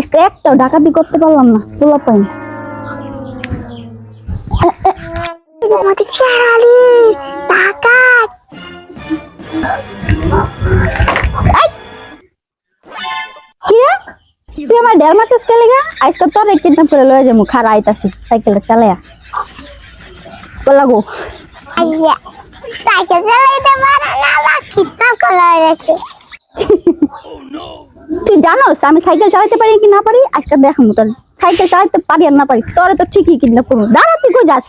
একটা একটাও ডাকাতি করতে পারলাম না তোলা পাই আমাদের চারালি ডাকাত। কি রে? তুই আমার দেড় মাসের স্কেলে গা আজকে তোর কিডন্যাপ করে লয়ে যাব খারা আইতাছি সাইকেলটা চালায়া। বলা গো। আইয়া সাইকেল চালাইতে পারে না বা কিডন্যাপ করা হয়েছে তুই জানোস আমি সাইকেল চালাতে পারি কি না পারি? আজকে দেখাবো তোর সাইকেল চালাতে পারি আর না পারি তোরে তো ঠিকই কিডন্যাপ করব। দাঁড়া তুই কই যাস?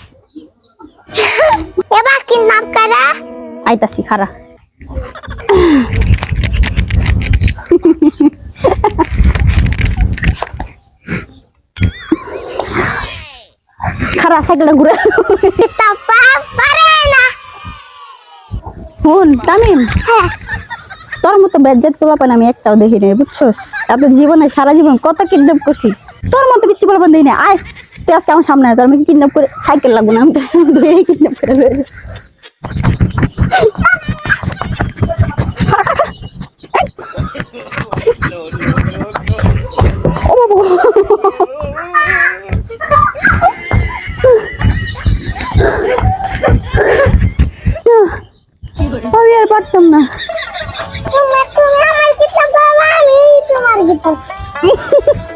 এবার কিডন্যাপ করা? আইতাছি খারা খারা সাইকেলটা ঘুরে পারে না। শুন তামিম? হ্যাঁ। তোর মতো বেজ্জাত পোলা পান আমি একটাও দেখি নাই বুঝছস? তারপর জীবনে, সারা জীবন কত কিডন্যাপ করছি? তোর মতো বিচ্ছি পোলা পান দিই না আয়, তুই আজকে আমার সামনে তোর আমি কিডন্যাপ করে সাইকেল লাগবো না আমি কিডন্যাপ করে আর পারতাম না। Oh.